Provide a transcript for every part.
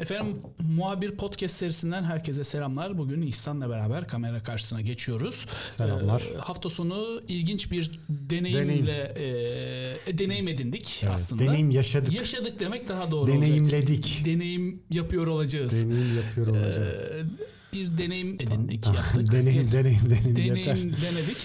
Efendim muhabir podcast serisinden herkese selamlar. Bugün İhsan'la beraber kamera karşısına geçiyoruz. Selamlar. Ee, hafta sonu ilginç bir deneyimle e, deneyim edindik Evet, aslında. deneyim yaşadık. Yaşadık demek daha doğru olacak. Deneyimledik. Deneyim yapıyor olacağız. Deneyim yapıyor olacağız. Ee, bir deneyim edindik, Tamam, yaptık. deneyim, deneyim, deneyim, deneyim yeter. denedik.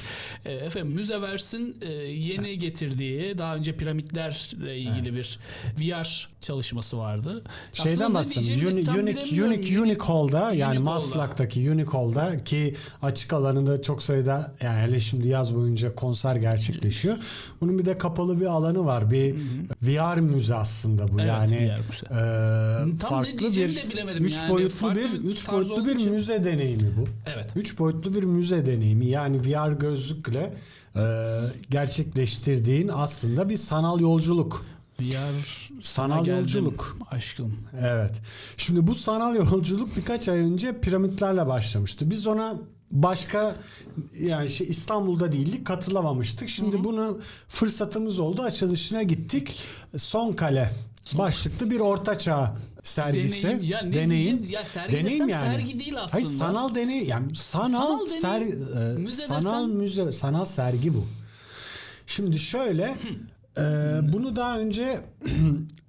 Ee, Efendim Müzeverse'in e, yeni getirdiği daha önce piramitlerle ilgili bir VR çalışması vardı. Şeyden bahsedeyim. Uni- tam Unique. Unique, Unique Hall'da yani Maslak'taki Unique Hall'da ki açık alanında çok sayıda yani hele şimdi yaz boyunca konser gerçekleşiyor. Bunun bir de kapalı bir alanı var. Bir VR müze aslında bu Evet, yani. E, ne farklı bir de bilemedim üç yani. boyutlu bir bir üç boyutlu bir müze deneyimi bu. Evet. Üç boyutlu bir müze deneyimi yani VR gözlükle e, gerçekleştirdiğin aslında bir sanal yolculuk. VR Sanal yolculuk. Aşkım. Evet. Şimdi bu sanal yolculuk birkaç ay önce piramitlerle başlamıştı. Biz ona başka yani şey İstanbul'da değildik katılamamıştık. Şimdi bunu fırsatımız oldu. Açılışına gittik. Son kale başlıklı bir ortaçağ sergisi. Deneyim. Ya ne diyeceğim? Ya sergi desem sergi değil aslında. Hayır sanal deney yani sanal, Sanal ser, deneyim. Müze sanal desem- müze sanal sergi bu. Şimdi şöyle e, bunu daha önce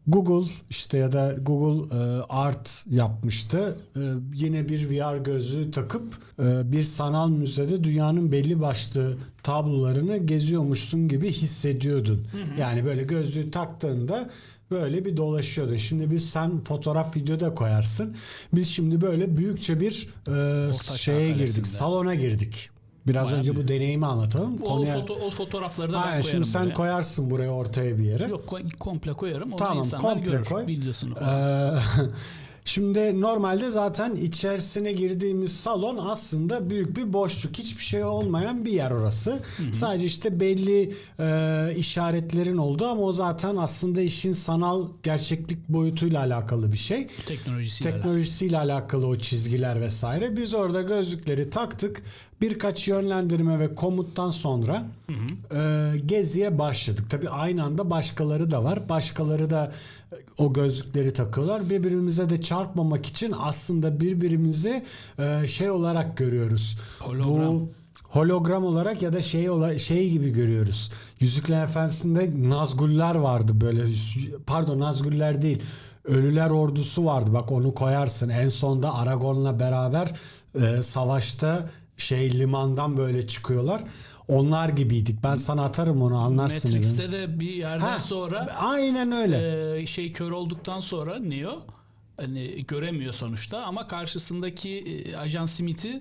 Google işte ya da Google e, Art yapmıştı. E, yine bir VR gözlüğü takıp e, bir sanal müzede dünyanın belli başlı tablolarını geziyormuşsun gibi hissediyordun. Yani böyle gözlüğü taktığında böyle bir dolaşıyordun. Şimdi biz sen fotoğraf video da koyarsın. Biz şimdi böyle büyükçe bir e, Ortaçağ şeye girdik. Salona girdik. Biraz Bayağı önce bu büyük. deneyimi anlatalım. O, Konuya... foto, o fotoğrafları da ben Aynen, koyarım şimdi sen buraya. koyarsın buraya ortaya bir yere. Yok koy- komple koyarım. Onu Tamam, insanlar komple görür. koy. Videosunu. Ee, Şimdi normalde zaten içerisine girdiğimiz salon aslında büyük bir boşluk. Hiçbir şey olmayan bir yer orası. Sadece işte belli e, işaretlerin olduğu ama o zaten aslında işin sanal gerçeklik boyutuyla alakalı bir şey. Teknolojisiyle. Teknolojisiyle alakalı o çizgiler vesaire. Biz orada gözlükleri taktık. Birkaç yönlendirme ve komuttan sonra e, geziye başladık. Tabii aynı anda başkaları da var. Başkaları da e, o gözlükleri takıyorlar. Birbirimize de çarpmamak için aslında birbirimizi e, şey olarak görüyoruz. Hologram. Bu hologram olarak ya da şey ola, şey gibi görüyoruz. Yüzükler Efendisi'nde Nazgûl'ler vardı böyle pardon Nazgûl'ler değil. Ölüler ordusu vardı. Bak onu koyarsın. En sonda Aragon'la beraber e, savaşta şey limandan böyle çıkıyorlar. Onlar gibiydik. Ben sana atarım onu anlarsın. Matrix'te de bir yerden Ha, sonra aynen öyle. e, şey kör olduktan sonra Neo hani göremiyor sonuçta ama karşısındaki e, ajan Smith'i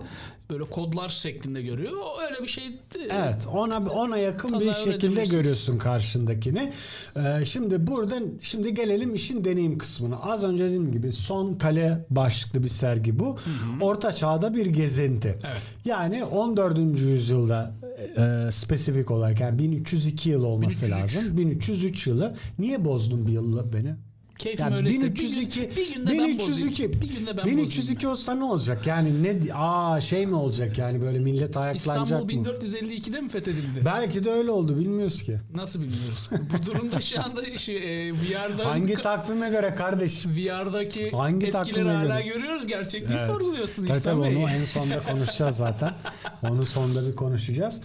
böyle kodlar şeklinde görüyor. O Öyle bir şey. e, Evet ona ona yakın bir şekilde görüyorsun karşındakini. Ee, şimdi buradan şimdi gelelim işin deneyim kısmına. Az önce dediğim gibi son kale başlıklı bir sergi bu. Orta çağda bir gezinti. Evet. Yani 14. yüzyılda e, spesifik olarak yani 1302 yıl olması 1303. lazım. 1303 yılı. Niye bozdun bir yılı beni? Keyfim Yani öyle istedi. 1302 Bir, gün, bir günde ben bozayım. 1302 Bir günde ben bozayım. 1302 olsa ne olacak? Yani ne aa şey mi olacak yani böyle millet ayaklanacak İstanbul mı? 1452'de mi fethedildi? Belki de öyle oldu bilmiyoruz ki. Nasıl bilmiyoruz. Bu durumda şu anda şu, e, VR'da Hangi takvime göre kardeş? VR'daki Hangi etkileri hala göre? görüyoruz. Gerçekliği Evet. sorguluyorsun Tabii İhsan tabii Bey. onu en sonda konuşacağız zaten. onu sonda bir konuşacağız.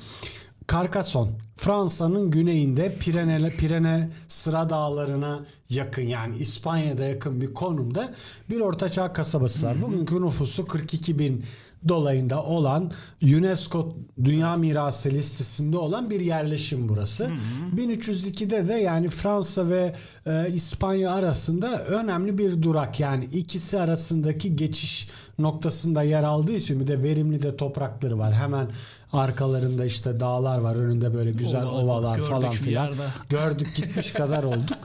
Carcassonne Fransa'nın güneyinde Pirene, Pirene sıra dağlarına yakın yani İspanya'da yakın bir konumda bir ortaçağ kasabası var. Bugünkü nüfusu 42 bin dolayında olan UNESCO Dünya Mirası listesinde olan bir yerleşim burası. 1302'de de yani Fransa ve e, İspanya arasında önemli bir durak yani ikisi arasındaki geçiş noktasında yer aldığı için bir de verimli de toprakları var. Hemen arkalarında işte dağlar var. Önünde böyle güzel Ovalar, ovalar gördük falan filan. Gördük gitmiş kadar olduk.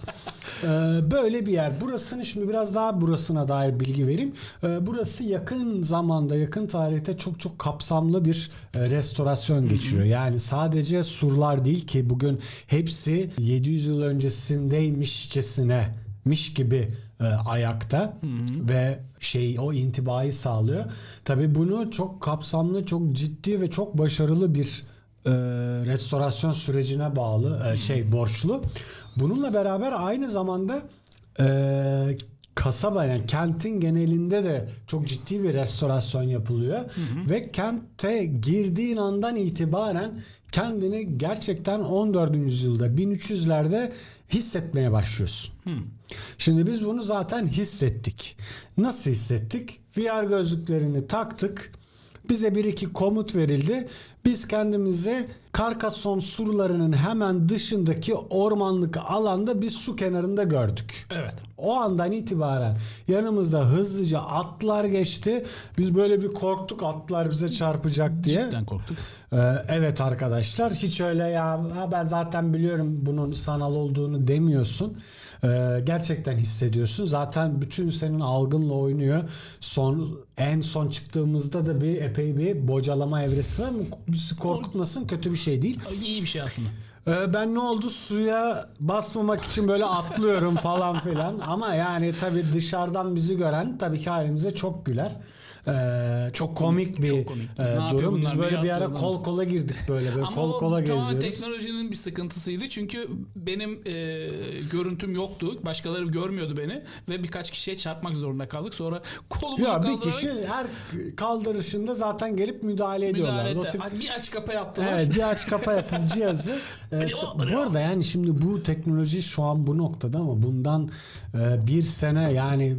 Ee, böyle bir yer. Burasını şimdi biraz daha burasına dair bilgi vereyim. Ee, burası yakın zamanda, yakın tarihte çok çok kapsamlı bir e, restorasyon geçiriyor. Yani sadece surlar değil ki bugün hepsi 700 yıl öncesindeymişçesine miş gibi e, ayakta ve şey o intibayı sağlıyor. Tabii bunu çok kapsamlı, çok ciddi ve çok başarılı bir e, restorasyon sürecine bağlı e, şey borçlu. Bununla beraber aynı zamanda e, kasaba yani kentin genelinde de çok ciddi bir restorasyon yapılıyor ve kente girdiğin andan itibaren kendini gerçekten 14. yüzyılda 1300'lerde hissetmeye başlıyorsun. Şimdi biz bunu zaten hissettik. Nasıl hissettik? VR gözlüklerini taktık. Bize bir iki komut verildi. Biz kendimizi Karkason surlarının hemen dışındaki ormanlık alanda bir su kenarında gördük. Evet. O andan itibaren yanımızda hızlıca atlar geçti. Biz böyle bir korktuk atlar bize çarpacak diye. Cidden korktuk. Ee, evet arkadaşlar hiç öyle ya "Ha ben zaten biliyorum bunun sanal olduğunu demiyorsun. Ee, gerçekten hissediyorsun. Zaten bütün senin algınla oynuyor. Son en son çıktığımızda da bir epey bir bocalama evresi var. Bizi korkutmasın kötü bir şey değil. İyi bir şey aslında. Ee, ben ne oldu suya basmamak için böyle atlıyorum falan filan ama yani tabii dışarıdan bizi gören tabii ki halimize çok güler. Ee, çok komik bir çok komik. e, durum. Biz böyle bir ara kol kola girdik böyle böyle Ama kol kola geziyoruz. teknolojinin bir sıkıntısıydı. Çünkü benim e, görüntüm yoktu. Başkaları görmüyordu beni. Ve birkaç kişiye çarpmak zorunda kaldık. Sonra kolumuzu Ya bir kaldırarak kişi her kaldırışında zaten gelip müdahale ediyorlar. müdahale tip- Bir aç kapa yaptılar. Evet bir aç kapa yapım cihazı. Evet, bu arada yani şimdi bu teknoloji şu an bu noktada ama bundan e, bir sene yani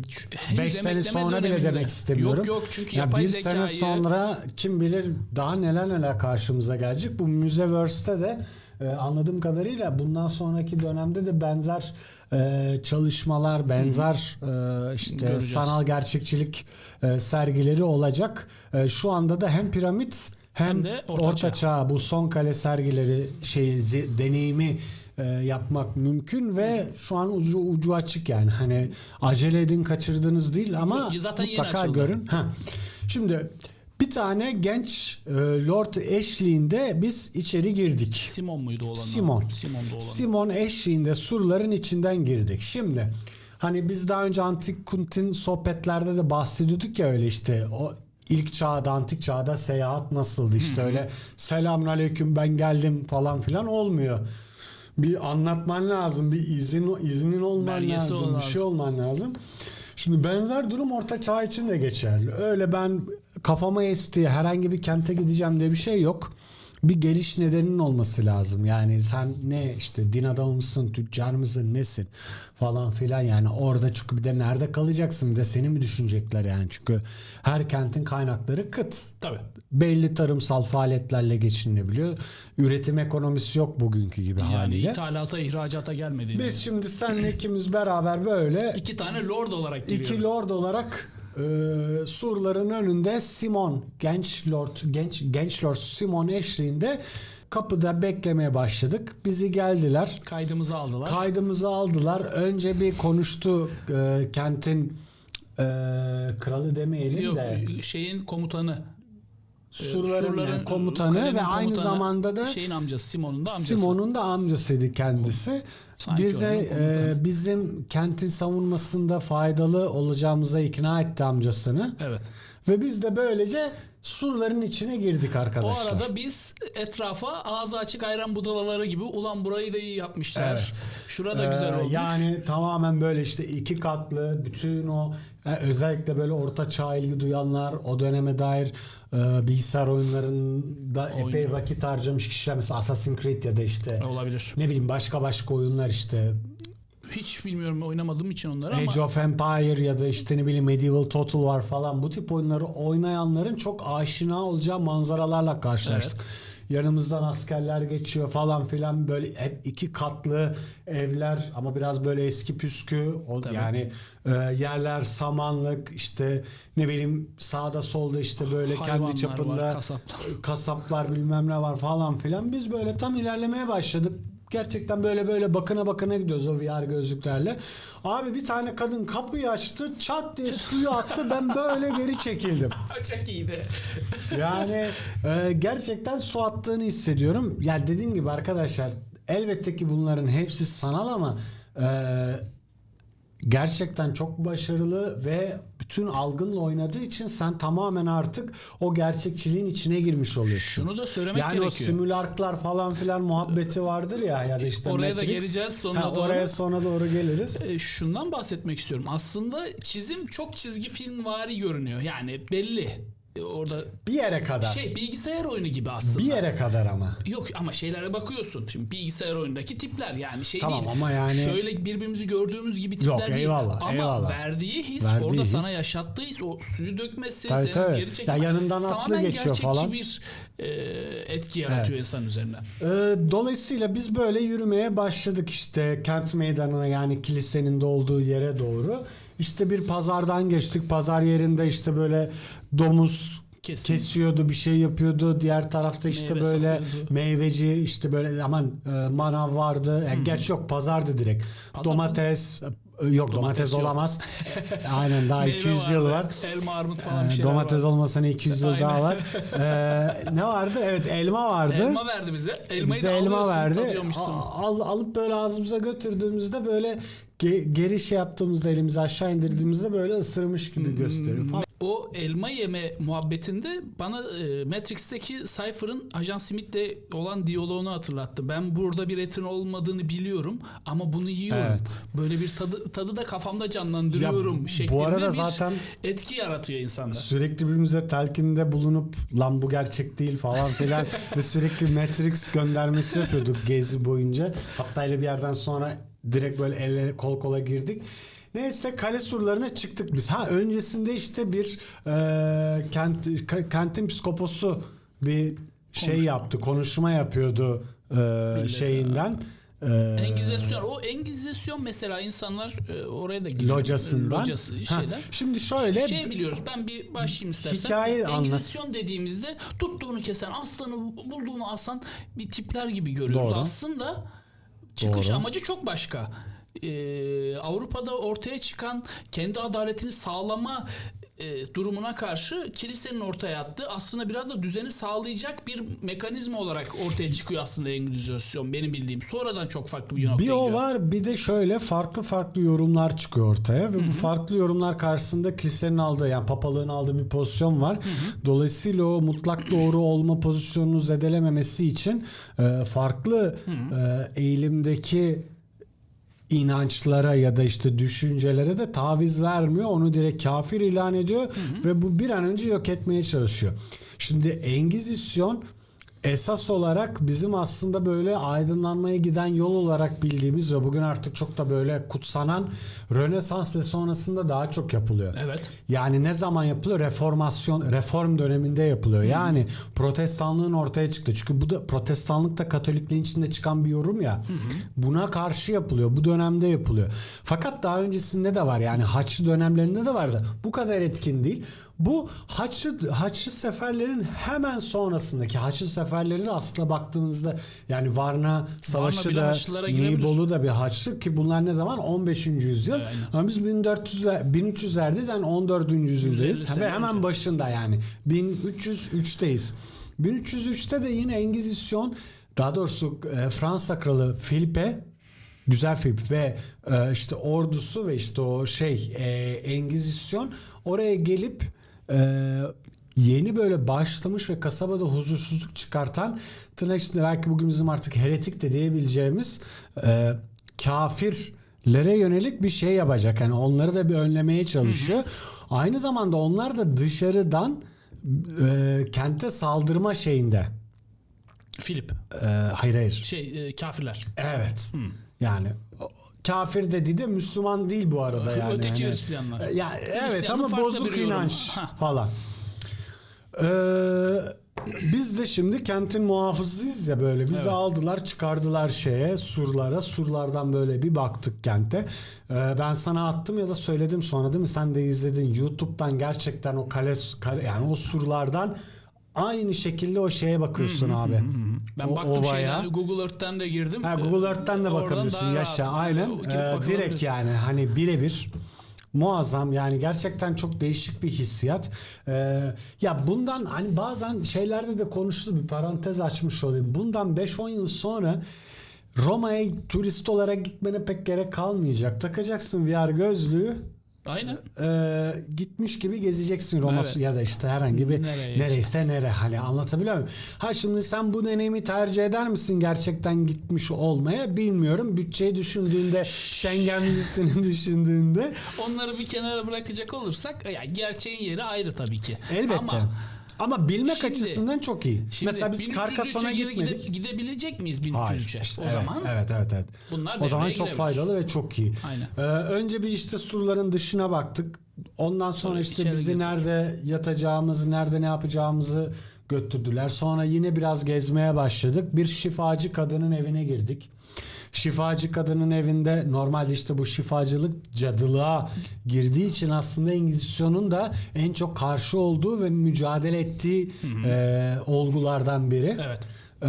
beş sene emekleme sonra bile demek istemiyorum. Yok, yok, çünkü ya yapay bir sene zekayı- sonra kim bilir daha neler neler karşımıza gelecek. Bu Müzeverse'te de e, anladığım kadarıyla bundan sonraki dönemde de benzer e, çalışmalar, benzer e, işte Göreceğiz. sanal gerçekçilik e, sergileri olacak. E, şu anda da hem piramit hem, Hem de Orta orta, Çağ. çağ bu son kale sergileri şey deneyimi e, yapmak mümkün ve şu an ucu ucu açık yani hani acele edin kaçırdınız değil ama zaten mutlaka görün. Ha. Şimdi bir tane genç e, Lord eşliğinde biz içeri girdik. Simon muydu olan? Simon. Simon'da olan. Simon eşliğinde surların içinden girdik. Şimdi hani biz daha önce antik kuntin sohbetlerde de bahsediyorduk ya öyle işte o ilk çağda antik çağda seyahat nasıldı işte öyle selamünaleyküm ben geldim falan filan olmuyor. Bir anlatman lazım, bir izin iznin olman Belgesi lazım, olan. bir şey olman lazım. Şimdi benzer durum Orta Çağ için de geçerli. Öyle ben kafama esti herhangi bir kente gideceğim diye bir şey yok. Bir geliş nedeninin olması lazım. Yani sen ne işte din adamı mısın, tüccar mısın, nesin falan filan yani orada çünkü bir de nerede kalacaksın bir de seni mi düşünecekler yani çünkü her kentin kaynakları kıt Tabii. belli tarımsal faaliyetlerle geçinilebiliyor. Üretim ekonomisi yok bugünkü gibi Yani haliyle. ithalata, ihracata gelmedi. Biz şimdi seninle ikimiz beraber böyle İki tane lord olarak giriyoruz. iki lord olarak e, surların önünde Simon genç lord genç genç lord Simon eşliğinde kapıda beklemeye başladık. Bizi geldiler. Kaydımızı aldılar. Kaydımızı aldılar. Önce bir konuştu e, kentin e, kralı demeyelim Yok, de şeyin komutanı. Surların, surların, yani komutanı ve aynı komutanı, zamanda da şeyin amcası Simon'un da amcası. Simon'un da amcasıydı kendisi. Sanki Bize e, bizim kentin savunmasında faydalı olacağımıza ikna etti amcasını. Evet. Ve biz de böylece surların içine girdik O arkadaşlar. arada biz etrafa ağzı açık ayran budalaları gibi ulan burayı da iyi yapmışlar. Evet. Şurada güzel Ee, olmuş. Yani tamamen böyle işte iki katlı bütün o e, özellikle böyle orta çağ ilgi duyanlar o döneme dair e, bilgisayar oyunlarında epey Oynuyor. vakit harcamış kişiler mesela Assassin's Creed ya da işte olabilir. ne bileyim başka başka oyunlar işte Hiç bilmiyorum oynamadığım için onları ama Age of Empire ya da işte ne bileyim Medieval Total War falan bu tip oyunları oynayanların çok aşina olacağı manzaralarla karşılaştık. Yanımızdan askerler geçiyor falan filan böyle hep iki katlı evler ama biraz böyle eski püskü o Tabii. yani e, yerler samanlık işte ne bileyim sağda solda işte böyle Hayvanlar kendi çapında var, kasaplar. kasaplar bilmem ne var falan filan. Biz böyle tam ilerlemeye başladık. Gerçekten böyle böyle bakına bakına gidiyoruz o VR gözlüklerle. Abi bir tane kadın kapıyı açtı çat diye suyu attı ben böyle geri çekildim. çok iyiydi. Yani e, gerçekten su attığını hissediyorum. Yani dediğim gibi arkadaşlar elbette ki bunların hepsi sanal ama e, gerçekten çok başarılı ve bütün algınla oynadığı için sen tamamen artık o gerçekçiliğin içine girmiş oluyorsun. Şunu da söylemek yani o gerekiyor. simülarklar falan filan muhabbeti vardır ya ya da işte Oraya da Matrix. geleceğiz sonuna Ha, doğru. Oraya sonra doğru geliriz. E, şundan bahsetmek istiyorum. Aslında çizim çok çizgi film vari görünüyor. Yani belli. E, orada Bir yere kadar. şey bilgisayar oyunu gibi aslında. bir yere kadar ama. Yok ama şeylere bakıyorsun. Şimdi bilgisayar oyundaki tipler yani şey Tamam değil. ama yani- Şöyle birbirimizi gördüğümüz gibi tipler Yok, değil. eyvallah, Ama eyvallah. verdiği his Verdiği orada his. sana yaşattığı his o suyu dökmesi, Tabii, senin tabii. geri çekme. Ya yanından atlı Tamamen geçiyor falan. bir e, etki yaratıyor insan üzerine. Ee, dolayısıyla biz böyle yürümeye başladık işte kent meydanına yani kilisenin de olduğu yere doğru. İşte bir pazardan geçtik. Pazar yerinde işte böyle domuz Kesin. kesiyordu, bir şey yapıyordu. Diğer tarafta işte Meyve böyle satıyordu. meyveci işte böyle aman e, manav vardı. Yani gerçi yok pazardı direkt. Pazar domates e, yok domates, yok. olamaz. Aynen daha Meyve 200 yıl vardı, var. Elma, armut falan bir şeyler domates vardı. olmasına 200 yıl daha var. Ee, ne vardı? Evet elma vardı. Elma verdi bize. Elmayı Bize da elma verdi. Al, alıp böyle ağzımıza götürdüğümüzde böyle ge- geri şey yaptığımızda elimizi aşağı indirdiğimizde böyle ısırmış gibi Hmm. gösteriyor falan. O elma yeme muhabbetinde bana e, Matrix'teki Cypher'ın Ajan Smith'le olan diyaloğunu hatırlattı. Ben burada bir etin olmadığını biliyorum ama bunu yiyorum. Evet. Böyle bir tadı tadı da kafamda canlandırıyorum Ya, bu şeklinde arada bir zaten- etki yaratıyor insanda. Sürekli birbirimize telkinde bulunup lan bu gerçek değil falan filan ve sürekli Matrix göndermesi yapıyorduk gezi boyunca. Hatta bir yerden sonra direkt böyle el ele kol kola girdik. Neyse kale surlarına çıktık biz. Ha öncesinde işte bir e, kent kentin psikoposu bir şey Konuşma. yaptı, konuşma yapıyordu e, şeyinden. E, Engizisyon. O Engizisyon mesela insanlar e, oraya da gidiyor. locasından. Locası Ha, şimdi şöyle şey biliyoruz. Ben bir başlayayım istersen. Hikaye anlat. Engizisyon dediğimizde tuttuğunu kesen, aslanı bulduğunu asan bir tipler gibi görüyoruz. Doğru. Aslında çıkış Doğru. amacı çok başka. Ee, Avrupa'da ortaya çıkan kendi adaletini sağlama e, durumuna karşı kilisenin ortaya attığı aslında biraz da düzeni sağlayacak bir mekanizma olarak ortaya çıkıyor aslında Engizisyon benim bildiğim. Sonradan çok farklı bir noktaya Bir o gidiyor. var bir de şöyle farklı farklı yorumlar çıkıyor ortaya ve bu farklı yorumlar karşısında kilisenin aldığı yani papalığın aldığı bir pozisyon var. Dolayısıyla o mutlak doğru olma pozisyonunu zedelememesi için e, farklı e, eğilimdeki inançlara ya da işte düşüncelere de taviz vermiyor. Onu direkt kafir ilan ediyor ve bu bir an önce yok etmeye çalışıyor. Şimdi Engizisyon esas olarak bizim aslında böyle aydınlanmaya giden yol olarak bildiğimiz ve bugün artık çok da böyle kutsanan Rönesans ve sonrasında daha çok yapılıyor. Evet. Yani ne zaman yapılıyor? Reformasyon, reform döneminde yapılıyor. Yani protestanlığın ortaya çıktı. Çünkü bu da protestanlık da katolikliğin içinde çıkan bir yorum ya. Buna karşı yapılıyor. Bu dönemde yapılıyor. Fakat daha öncesinde de var. Yani Haçlı dönemlerinde de vardı. Bu kadar etkin değil. Bu Haçlı, Haçlı seferlerin hemen sonrasındaki Haçlı seferleri de aslında baktığımızda yani Varna Savaşı bile da. Nibolu da bir Haçlı ki bunlar ne zaman 15. yüzyıl. Ama biz 1400'ler 1300'lerdeyiz yani 14. yüzyıldayız 150 sene ve hemen önce. başında yani 1303'teyiz. 1303'te de yine Engizisyon daha doğrusu e, Fransa kralı Filipe Güzel Filip ve e, işte ordusu ve işte o şey e, Engizisyon oraya gelip e, yeni böyle başlamış ve kasabada huzursuzluk çıkartan tırnak içinde belki bugün bizim artık heretik de diyebileceğimiz e, kafirlere yönelik bir şey yapacak. Yani onları da bir önlemeye çalışıyor. Aynı zamanda onlar da dışarıdan e, kente saldırma şeyinde. Filip. E, hayır hayır. Şey e, kafirler. Evet. Yani o- kafir dediği de Müslüman değil bu arada yani. Öteki Hani- Hristiyanlar. Ya evet ama bozuk inanç falan. Ee, biz de şimdi kentin muhafızıyız ya böyle. Bizi Evet. aldılar çıkardılar şeye surlara. Surlardan böyle bir baktık kente. Ee, ben sana attım ya da söyledim sonra değil mi? Sen de izledin. YouTube'dan gerçekten o kale, kale yani o surlardan aynı şekilde o şeye bakıyorsun abi. Ben O baktım ovaya. şeyden Google Earth'ten de girdim. Ha, Ee, Google Earth'ten de oradan bakabiliyorsun daha yaşa rahat, aynen Ee, bakılabilir. direkt yani hani birebir muazzam yani gerçekten çok değişik bir hissiyat Ee, ya bundan hani bazen şeylerde de konuştu bir parantez açmış olayım bundan 5-10 yıl sonra Roma'ya turist olarak gitmene pek gerek kalmayacak takacaksın VR gözlüğü Aynen. e, gitmiş gibi gezeceksin Roma Evet. ya da işte herhangi bir Nereye nereyse nere hani anlatabiliyor muyum? Ha şimdi sen bu deneyimi tercih eder misin gerçekten gitmiş olmaya bilmiyorum. Bütçeyi düşündüğünde Schengen vizesini düşündüğünde Onları bir kenara bırakacak olursak ya gerçeğin yeri ayrı tabii ki. elbette. Ama Ama, bilmek Şimdi- açısından çok iyi. Şimdi Mesela biz 1303'e Carcassonne'a gide- gitmedik. gide- gidebilecek miyiz Hayır. 1303'e? işte o evet, zaman evet evet evet. bunlar O zaman çok girebilir. faydalı ve çok iyi. Aynen. Ee, önce bir işte surların dışına baktık. Ondan sonra Sonra işte bizi götürdük. nerede yatacağımızı, nerede ne yapacağımızı götürdüler. Sonra yine biraz gezmeye başladık. Bir şifacı kadının evine girdik. Şifacı kadının evinde normalde işte bu şifacılık cadılığa girdiği için aslında Engizisyon'un da en çok karşı olduğu ve mücadele ettiği e, olgulardan biri. Evet. Ee,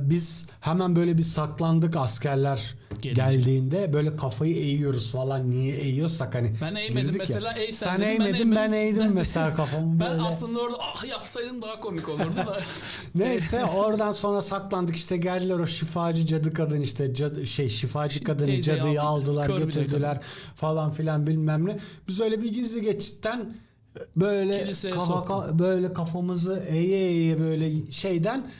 biz hemen böyle bir saklandık askerler Gelince. geldiğinde böyle kafayı eğiyoruz falan niye eğiyorsak hani Ben eğmedim mesela, ey sen sen ben eğmedin ben, eğmedim. eğdim Ben- mesela kafamı Ben böyle aslında orada ah yapsaydım daha komik olurdu da. neyse oradan sonra saklandık işte geldiler o şifacı cadı kadın işte cadı, şey şifacı kadını Teyzeyi cadıyı aldı. aldılar de götürdüler falan filan bilmem ne biz öyle bir gizli geçitten böyle Kiliseye kafa, soktu. ka- böyle kafamızı eğe eğe böyle şeyden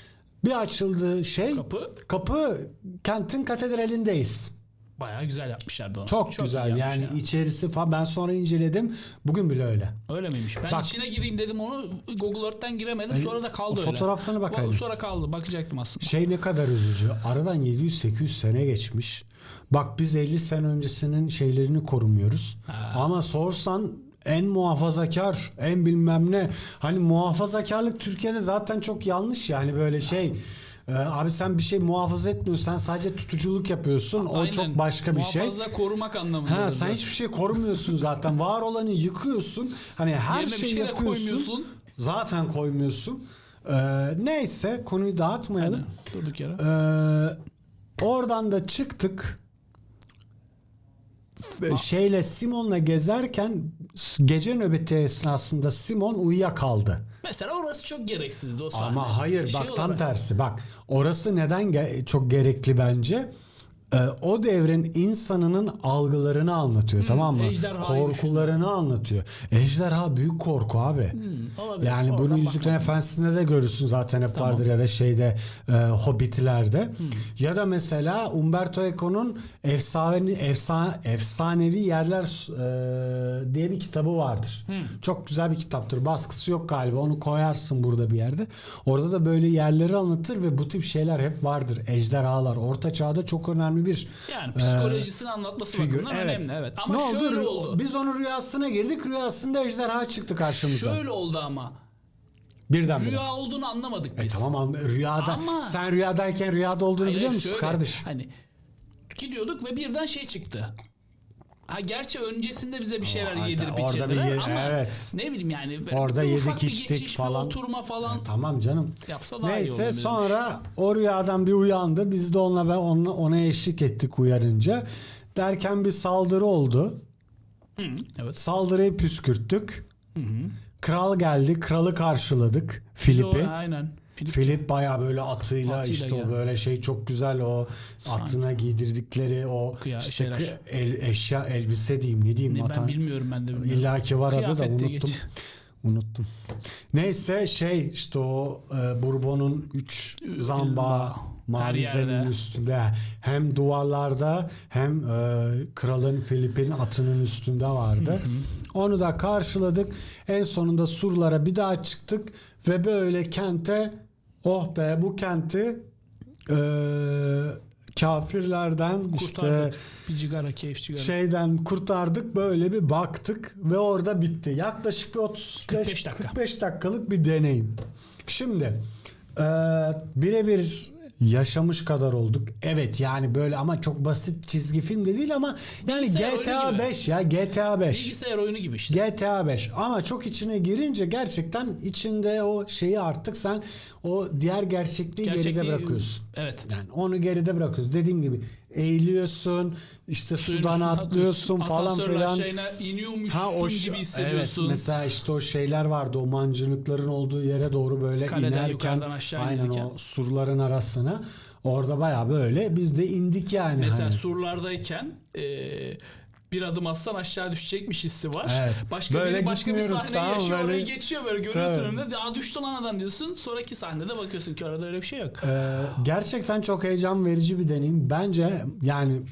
bir açıldı şey Kapı Kapı kentin katedralindeyiz. bayağı güzel yapmışlardı onu. Çok, güzel iyi yani yapmışlar. içerisi falan ben sonra inceledim. Bugün bile öyle. Öyle miymiş? Ben Bak- içine gireyim dedim onu Google Earth'ten giremedim. E, Sonra da kaldı o öyle. fotoğraflarına bakaydın. Sonra kaldı. Bakacaktım aslında. Şey ne kadar üzücü. Aradan 700-800 sene geçmiş. Bak biz 50 sene öncesinin şeylerini korumuyoruz. Ama sorsan en muhafazakar, en bilmem ne. Hani muhafazakarlık Türkiye'de zaten çok yanlış yani böyle şey. Ee, abi sen bir şey muhafaza etmiyorsun. Sen sadece tutuculuk yapıyorsun. O Aynen. çok başka bir şey. Muhafaza korumak anlamında. Ha sen hiçbir şey korumuyorsun zaten. Var olanı yıkıyorsun. Hani her Yerine şeyi şey koymuyorsun. Zaten koymuyorsun. Ee, neyse konuyu dağıtmayalım. Durduk yere. Ee, oradan da çıktık. Şeyle Simon'la gezerken gece nöbeti esnasında Simon uyuyakaldı. Mesela orası çok gereksizdi o sahne. Ama hayır Şey bak tam olarak- tersi. Bak orası neden ge- çok gerekli bence? Ee, o devrin insanının algılarını anlatıyor tamam mı? Korkularını anlatıyor. Ejderha büyük korku abi. Hmm, olabilir. Yani bunu Yüzüklerin. Efendisi'nde de görürsün zaten hep vardır ya da şeyde e, Hobbitlerde. Hmm. Ya da mesela Umberto Eco'nun efsane, efsane, efsanevi yerler e, diye bir kitabı vardır. Hmm. Çok güzel bir kitaptır. Baskısı yok galiba. Onu koyarsın burada bir yerde. Orada da böyle yerleri anlatır ve bu tip şeyler hep vardır. Ejderhalar. Orta çağda çok önemli bir Yani psikolojisini anlatması figür. bakımından önemli evet. Ama ne şöyle oldu? oldu. Biz onun rüyasına girdik. Rüyasında ejderha çıktı karşımıza. Şöyle oldu ama. Birden Rüya olduğunu anlamadık biz. E tamam rüyada Ama- sen rüyadayken rüyada olduğunu Hayır, biliyor musun şöyle, kardeş? Hani gidiyorduk ve birden şey çıktı. Ha gerçi öncesinde bize bir şeyler Aa, yedirip orada bir içirdiler ye- ama evet. ne bileyim yani Orada bir yedik, ufak bir içtik geçiş, falan. bir oturma falan Tamam canım. yapsa daha iyi Neyse olur. sonra o rüyadan bir uyandı. Biz de onunla ben ona, ona eşlik ettik uyarınca. Derken bir saldırı oldu. Hı, evet. Saldırıyı püskürttük. Kral geldi. Kralı karşıladık. Filip'i. Aynen. Filip. Filip baya böyle atıyla, Atıyla işte geldi. o böyle şey çok güzel o atına giydirdikleri o Kıya- işte şeyler. el, eşya elbise diyeyim ne diyeyim Ne, ben atan- bilmiyorum ben de bilmiyorum. İlla ki var adı da unuttum. geç. Unuttum. Neyse şey işte o e, Bourbon'un 3 zamba yerde. üstünde hem duvarlarda hem e, kralın Filip'in atının üstünde vardı. Onu da karşıladık. En sonunda surlara bir daha çıktık ve böyle kente oh be bu kenti e, kafirlerden işte Kurtardık. Bir cigara, keyif cigara. şeyden kurtardık böyle bir baktık ve orada bitti. Yaklaşık bir 35 45 dakika. 45 dakikalık bir deneyim. Şimdi e, birebir yaşamış kadar olduk. Evet yani böyle ama çok basit çizgi film de değil ama yani Bilgisayar GTA gibi. 5 ya GTA 5. Bilgisayar oyunu gibi işte. GTA 5 ama çok içine girince gerçekten içinde o şeyi artık sen o diğer gerçekliği, geride Gerçekliği- bırakıyorsun. Evet. Yani onu geride bırakıyorsun. Dediğim gibi eğiliyorsun, işte Suyun sudan atlıyorsun falan filan. iniyormuşsun Ha o gibi evet hissediyorsun. mesela işte o şeyler vardı o mancınıkların olduğu yere doğru böyle Kaleden inerken aynen inirken. o surların arasına orada baya böyle biz de indik yani Mesela hani. surlardayken e, bir adım atsan aşağı düşecekmiş hissi var. Evet. Başka Böyle biri başka bir gitmiyoruz, sahne tamam yaşıyor Böyle- orayı geçiyor böyle görüyorsun Tabii. önünde. Aa düştü lan adam diyorsun. Sonraki sahnede bakıyorsun ki orada öyle bir şey yok. Ee, gerçekten çok heyecan verici bir deneyim. Bence yani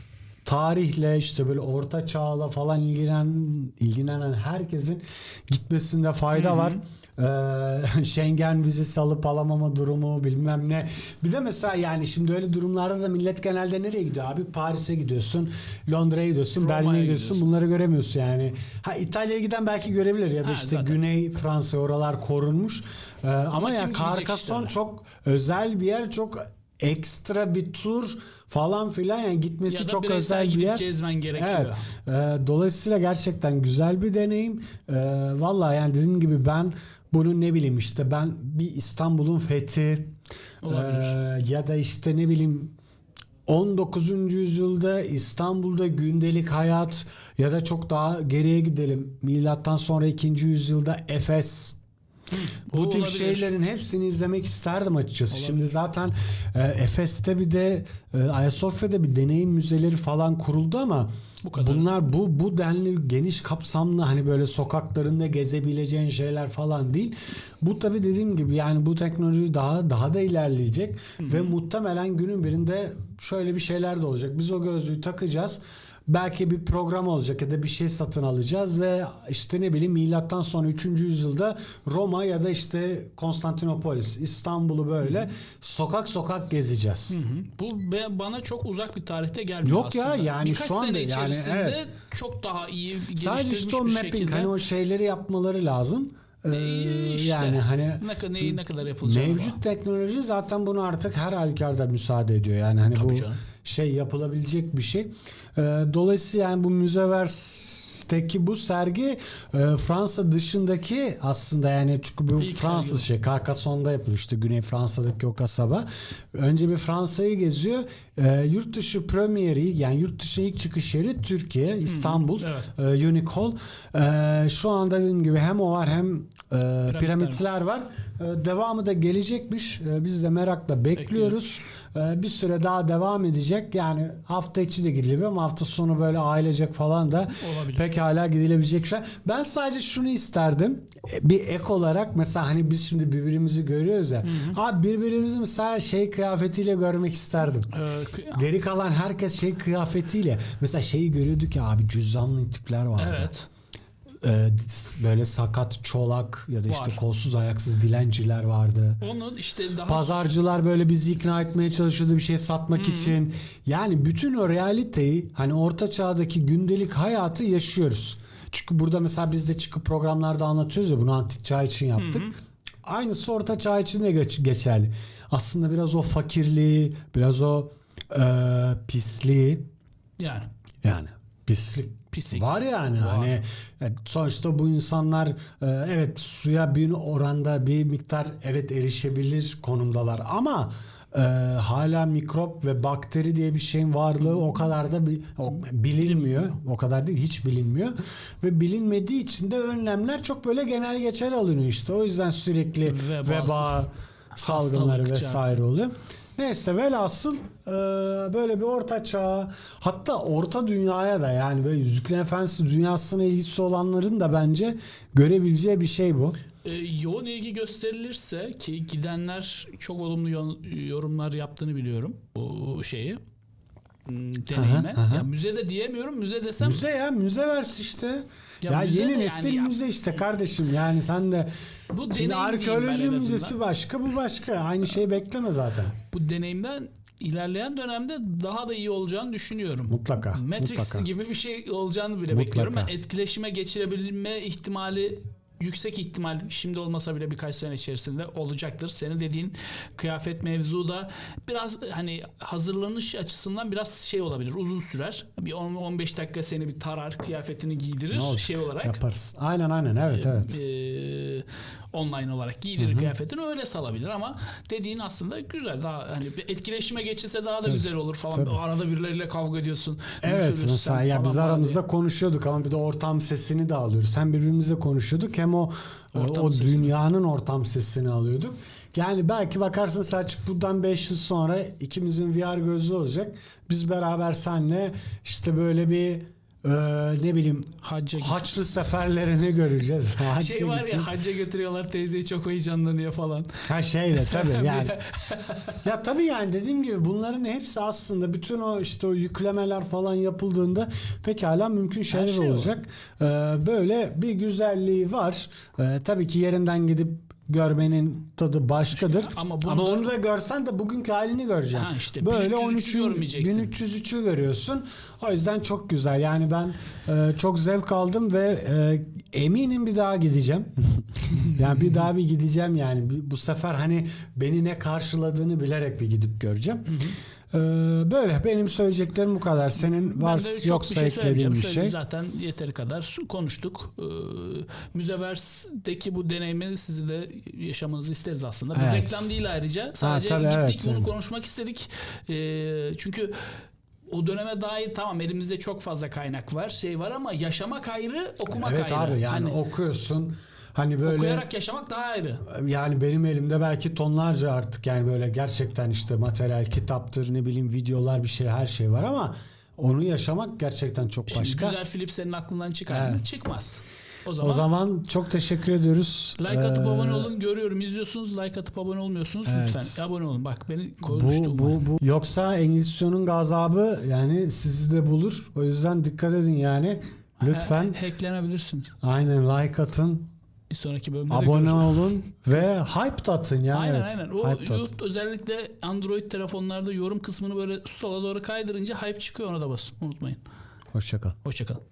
tarihle işte böyle orta çağla falan ilgilenen ilgilenen herkesin gitmesinde fayda var. Ee, Schengen vizesi alıp alamama durumu bilmem ne. Bir de mesela yani şimdi öyle durumlarda da millet genelde nereye gidiyor abi? Paris'e gidiyorsun, Londra'ya gidiyorsun, Berlin'e gidiyorsun. gidiyorsun. Bunları göremiyorsun yani. Ha İtalya'ya giden belki görebilir ya da Ha, işte zaten. Güney Fransa oralar korunmuş. Ee, ama, ya gidecek işte Carcassonne öyle? çok özel bir yer, çok ekstra bir tur falan filan yani gitmesi Ya çok özel bir yer. gezmen gerekiyor. Evet. Ee, dolayısıyla gerçekten güzel bir deneyim. Ee, Valla yani dediğim gibi ben bunu ne bileyim işte ben bir İstanbul'un fethi Olabilir. ee, ya da işte ne bileyim 19. yüzyılda İstanbul'da gündelik hayat ya da çok daha geriye gidelim. Milattan sonra 2. yüzyılda Efes. Bu o tip olabilir. şeylerin hepsini izlemek isterdim açıkçası. Şimdi zaten e, Efes'te bir de e, Ayasofya'da bir deneyim müzeleri falan kuruldu ama Bu kadar. bunlar bu bu denli geniş kapsamlı hani böyle sokaklarında gezebileceğin şeyler falan değil. Bu tabii dediğim gibi yani bu teknoloji daha daha da ilerleyecek ve muhtemelen günün birinde şöyle bir şeyler de olacak. Biz o gözlüğü takacağız. Belki bir program olacak ya da bir şey satın alacağız ve işte ne bileyim milattan sonra 3. yüzyılda Roma ya da işte Konstantinopolis, İstanbul'u böyle sokak sokak gezeceğiz. Hı hı. Bu bana çok uzak bir tarihte gelmiyor Yok ya, aslında. yani Birkaç şu anda sene yani, içerisinde evet. çok daha iyi Sadece işte o mapping şekilde. hani o şeyleri yapmaları lazım. Ee, işte. yani hani ne, neyi ne kadar yapılacak mevcut teknoloji zaten bunu artık her halükarda müsaade ediyor. Yani hani Tabii bu canım. Şey yapılabilecek bir şey. Ee, dolayısıyla yani bu Müzevers'teki bu sergi e, Fransa dışındaki aslında yani çünkü bu Fransız şey Carcassonne'da yapılıyor işte Güney Fransa'daki o kasaba. Önce bir Fransa'yı geziyor. Ee, yurt dışı premieri yani yurt dışı ilk çıkış yeri Türkiye, İstanbul, evet. e, Hall. Ee, şu anda dediğim gibi hem o var hem e, piramitler var. Devamı da gelecekmiş. Biz de merakla bekliyoruz. Ee, bir süre daha devam edecek. Yani hafta içi de gidilebilir ama hafta sonu böyle ailecek falan da Olabilir. pekala gidilebilecek şey. Ben sadece şunu isterdim. E, Bir ek olarak mesela hani biz şimdi birbirimizi görüyoruz ya. Abi birbirimizi mesela şey kıyafetiyle görmek isterdim. Ee, Geri kalan herkes şey kıyafetiyle. Mesela şeyi görüyorduk ya abi cüzdanlı tipler vardı. evet. Ee, böyle sakat çolak ya da işte Var. kolsuz ayaksız dilenciler vardı. Onu işte daha Pazarcılar böyle bizi ikna etmeye çalışıyordu bir şey satmak için. Yani bütün o realiteyi hani orta çağdaki gündelik hayatı yaşıyoruz. Çünkü burada mesela biz de çıkıp programlarda anlatıyoruz ya bunu antik çağ için yaptık. Aynısı orta çağ için de geç- geçerli. Aslında biraz o fakirliği, biraz o e, pisliği yani yani pislik Pislik. var yani Var. hani e, sonuçta bu insanlar e, evet suya bir oranda bir miktar evet erişebilir konumdalar ama e, hala mikrop ve bakteri diye bir şeyin varlığı o kadar da bi- o- bilinmiyor. O kadar değil hiç bilinmiyor. Ve bilinmediği için de önlemler çok böyle genel geçer alınıyor işte. O yüzden sürekli Vebası, veba salgınları vesaire oluyor. Neyse velhasıl e, böyle bir orta çağ hatta orta dünyaya da yani böyle Yüzüklerin Efendisi dünyasına ilgisi olanların da bence görebileceği bir şey bu. Ee, yoğun ilgi gösterilirse ki gidenler çok olumlu yo- yorumlar yaptığını biliyorum bu şeyi deneyime. Aha, aha. Ya müzede diyemiyorum. Müze desem Müze ya müze versin işte. Ya, Ya müze yeni nesil yani ya- müze işte kardeşim yani sen de bu şimdi arkeoloji müzesi başka bu başka aynı şeyi bekleme zaten. Bu deneyimden ilerleyen dönemde daha da iyi olacağını düşünüyorum. Mutlaka. Matrix mutlaka. gibi bir şey olacağını bile Mutlaka. bekliyorum. Ben etkileşime geçirebilme ihtimali yüksek ihtimal şimdi olmasa bile birkaç sene içerisinde olacaktır. Senin dediğin kıyafet mevzu da biraz hani hazırlanış açısından biraz şey olabilir. Uzun sürer. Bir 10-15 dakika seni bir tarar, kıyafetini giydirir şey olarak. Yaparız. Aynen aynen evet evet. Ee, online olarak giydirir kıyafetini öyle salabilir ama dediğin aslında güzel daha hani bir etkileşime geçirse daha da Tabii, güzel olur falan tabii. arada birileriyle kavga ediyorsun Evet mesela ya biz aramızda diye. konuşuyorduk ama bir de ortam sesini de alıyoruz. Hem birbirimizle konuşuyorduk hem o e, Ortam o sesini. dünyanın ortam sesini alıyorduk. Yani belki bakarsın Selçuk buradan 5 yıl sonra ikimizin VR gözlüğü olacak. Biz beraber senle işte böyle bir e, ne bileyim Hacca Haçlı seferlerini göreceğiz. Hacca şey var ya hacca götürüyorlar teyzeyi çok heyecanlanıyor falan. Ha şeyle tabii yani. ya tabii yani dediğim gibi bunların hepsi aslında bütün o işte o yüklemeler falan yapıldığında pekala mümkün şeyler şey var. olacak. Ee, böyle bir güzelliği var. Ee, tabii ki yerinden gidip görmenin tadı başkadır. Ama Ama, bunda- onu da görsen de bugünkü halini göreceksin. Ha işte, Böyle 1303'ü 13'ün görmeyeceksin. 1303'ü görüyorsun. O yüzden çok güzel. Yani ben e, çok zevk aldım ve e, eminim bir daha gideceğim. yani bir daha bir gideceğim yani. Bu sefer hani beni ne karşıladığını bilerek bir gidip göreceğim. E, böyle benim söyleyeceklerim bu kadar. Senin çok yoksa bir şey eklediğin bir şey. Zaten yeteri kadar konuştuk. Ee, Müzevers'teki bu deneyimi sizi de yaşamanızı isteriz aslında. Bir Evet. reklam değil ayrıca. Sadece tabii, gittik evet, bunu evet. konuşmak istedik. Ee, çünkü o döneme dair tamam elimizde çok fazla kaynak var, şey var ama yaşamak ayrı, okumak Evet ayrı. abi yani Hani okuyorsun. Hani böyle okuyarak yaşamak daha ayrı. Yani benim elimde belki tonlarca artık yani böyle gerçekten işte materyal, kitaptır, ne bileyim videolar bir şey her şey var ama onu yaşamak gerçekten çok Şimdi başka. güzel Filip senin aklından çıkar mı? Evet. Çıkmaz. O zaman, O zaman çok teşekkür ediyoruz. like atıp Ee, abone olun. Görüyorum, izliyorsunuz. Like atıp abone olmuyorsunuz. Evet. Lütfen abone olun. Bak beni konuştuğum Bu, bu, bu. Yoksa Engizisyon'un gazabı yani sizi de bulur. O yüzden dikkat edin yani. Lütfen hacklenebilirsiniz. aynen like atın, Bir sonraki bölümde de abone görüşürüz. olun ve hype atın ya. Aynen evet. aynen. O Hype atın. YouTube özellikle Android telefonlarda yorum kısmını böyle sola doğru kaydırınca hype çıkıyor ona da basın. Unutmayın. Hoşça kal. Hoşçakalın.